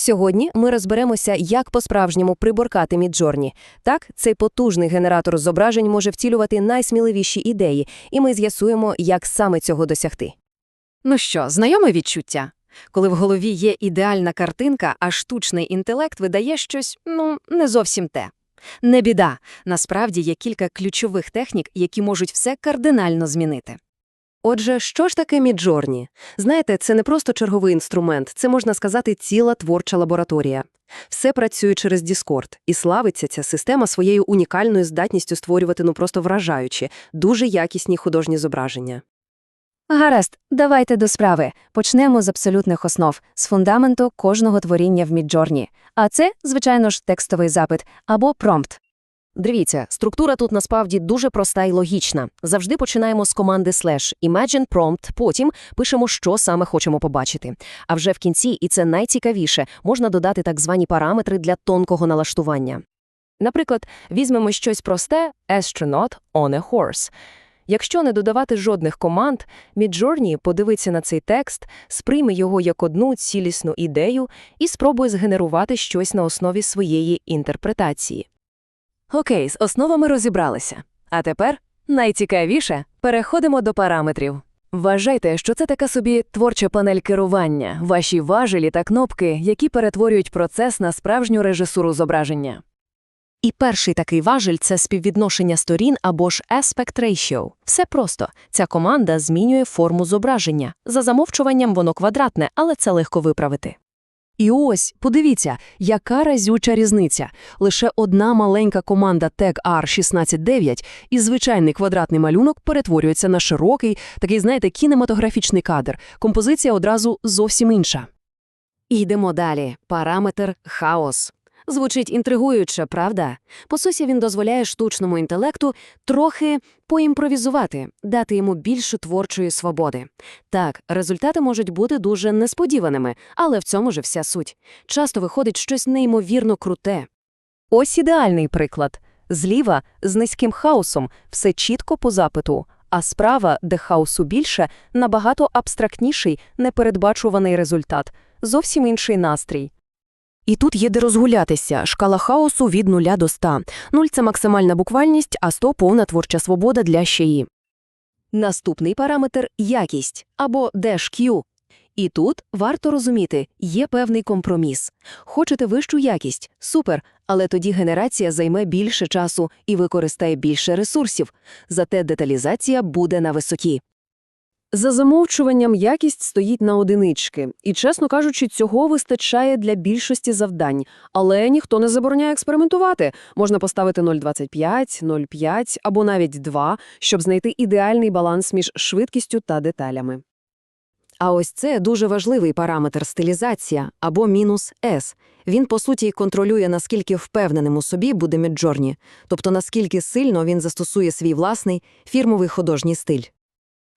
Сьогодні ми розберемося, як по-справжньому приборкати Міджорні. Так, цей потужний генератор зображень може втілювати найсміливіші ідеї, і ми з'ясуємо, як саме цього досягти. Ну що, знайоме відчуття? Коли в голові є ідеальна картинка, а штучний інтелект видає щось, ну, не зовсім те. Не біда. Насправді є кілька ключових технік, які можуть все кардинально змінити. Отже, що ж таке Міджорні? Знаєте, це не просто черговий інструмент, це, можна сказати, ціла творча лабораторія. Все працює через Discord, і славиться ця система своєю унікальною здатністю створювати ну просто вражаючі, дуже якісні художні зображення. Гаразд, давайте до справи. Почнемо з абсолютних основ, з фундаменту кожного творіння в Міджорні. А це, звичайно ж, текстовий запит або промпт. Дивіться, структура тут насправді дуже проста і логічна. Завжди починаємо з команди slash imagine prompt, потім пишемо, що саме хочемо побачити. А вже в кінці, і це найцікавіше, можна додати так звані параметри для тонкого налаштування. Наприклад, візьмемо щось просте astronaut on a horse. Якщо не додавати жодних команд, Midjourney подивиться на цей текст, сприйме його як одну цілісну ідею і спробує згенерувати щось на основі своєї інтерпретації. Окей, з основами розібралися. А тепер, найцікавіше, переходимо до параметрів. Вважайте, що це така собі творча панель керування, ваші важелі та кнопки, які перетворюють процес на справжню режисуру зображення. І перший такий важель – це співвідношення сторін або ж aspect ratio. Все просто. Ця команда змінює форму зображення. За замовчуванням воно квадратне, але це легко виправити. І ось, подивіться, яка разюча різниця. Лише одна маленька команда TEG R169 і звичайний квадратний малюнок перетворюється на широкий, такий, знаєте, кінематографічний кадр. Композиція одразу зовсім інша. Йдемо далі. Параметр хаос. Звучить інтригуюче, правда? По суті, він дозволяє штучному інтелекту трохи поімпровізувати, дати йому більше творчої свободи. Так, результати можуть бути дуже несподіваними, але в цьому же вся суть. Часто виходить щось неймовірно круте. Ось ідеальний приклад. Зліва, з низьким хаосом, все чітко по запиту, а справа, де хаосу більше, набагато абстрактніший, непередбачуваний результат, зовсім інший настрій. І тут є де розгулятися. Шкала хаосу від 0 до 100. 0 – це максимальна буквальність, а 100 – повна творча свобода для щеї. Наступний параметр – якість, або dash-Q. І тут варто розуміти, є певний компроміс. Хочете вищу якість – супер, але тоді генерація займе більше часу і використає більше ресурсів, зате деталізація буде на висоті. За замовчуванням якість стоїть на одинички, і, чесно кажучи, цього вистачає для більшості завдань. Але ніхто не забороняє експериментувати. Можна поставити 0,25, 0,5 або навіть 2, щоб знайти ідеальний баланс між швидкістю та деталями. А ось це дуже важливий параметр стилізація або мінус S. Він, по суті, контролює, наскільки впевненим у собі буде Міджорні, тобто наскільки сильно він застосує свій власний фірмовий художній стиль.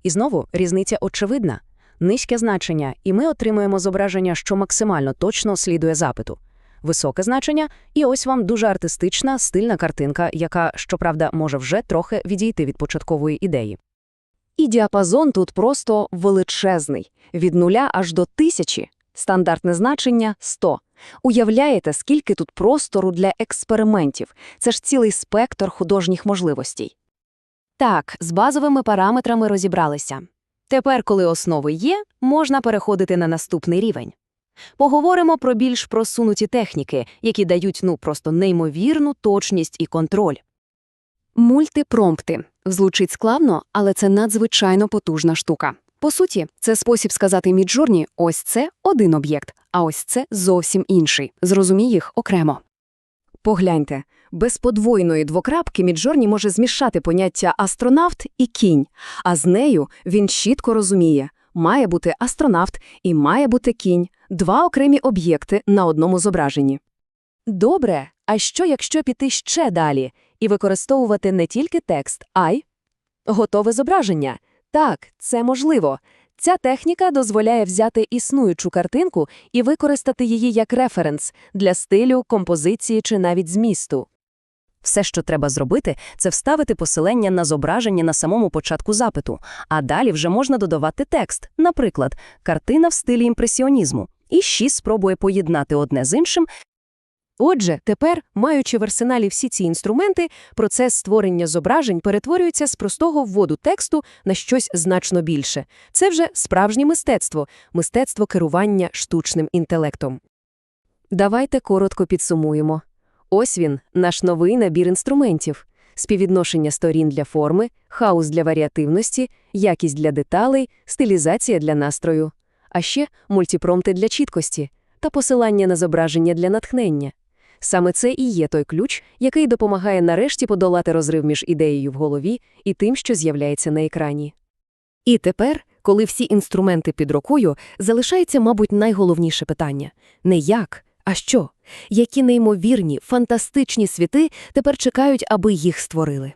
І знову різниця очевидна. Низьке значення, і ми отримуємо зображення, що максимально точно слідує запиту. Високе значення, і ось вам дуже артистична, стильна картинка, яка, щоправда, може вже трохи відійти від початкової ідеї. І діапазон тут просто величезний – від нуля аж до тисячі. Стандартне значення – 100. Уявляєте, скільки тут простору для експериментів? Це ж цілий спектр художніх можливостей. Так, з базовими параметрами розібралися. Тепер, коли основи є, можна переходити на наступний рівень. Поговоримо про більш просунуті техніки, які дають ну просто неймовірну точність і контроль. Мультипромпти. Звучить складно, але це надзвичайно потужна штука. По суті, це спосіб сказати Міджорні ось це один об'єкт, а ось це зовсім інший. Зрозумій їх окремо. Погляньте, без подвойної двокрапки Міджорні може змішати поняття астронавт і кінь, а з нею він чітко розуміє, має бути астронавт і має бути кінь, два окремі об'єкти на одному зображенні. Добре, а що якщо піти ще далі і використовувати не тільки текст, а й готове зображення? Так, це можливо. Ця техніка дозволяє взяти існуючу картинку і використати її як референс для стилю, композиції чи навіть змісту. Все, що треба зробити, це вставити посилання на зображення на самому початку запиту, а далі вже можна додавати текст, наприклад, картина в стилі імпресіонізму. і 6 спробує поєднати одне з іншим. Отже, тепер, маючи в арсеналі всі ці інструменти, процес створення зображень перетворюється з простого вводу тексту на щось значно більше. Це вже справжнє мистецтво, мистецтво керування штучним інтелектом. Давайте коротко підсумуємо. Ось він, наш новий набір інструментів. Співвідношення сторін для форми, хаос для варіативності, якість для деталей, стилізація для настрою. А ще мультипромти для чіткості та посилання на зображення для натхнення. Саме це і є той ключ, який допомагає нарешті подолати розрив між ідеєю в голові і тим, що з'являється на екрані. І тепер, коли всі інструменти під рукою, залишається, мабуть, найголовніше питання – не як, а що? Які неймовірні, фантастичні світи тепер чекають, аби їх створили?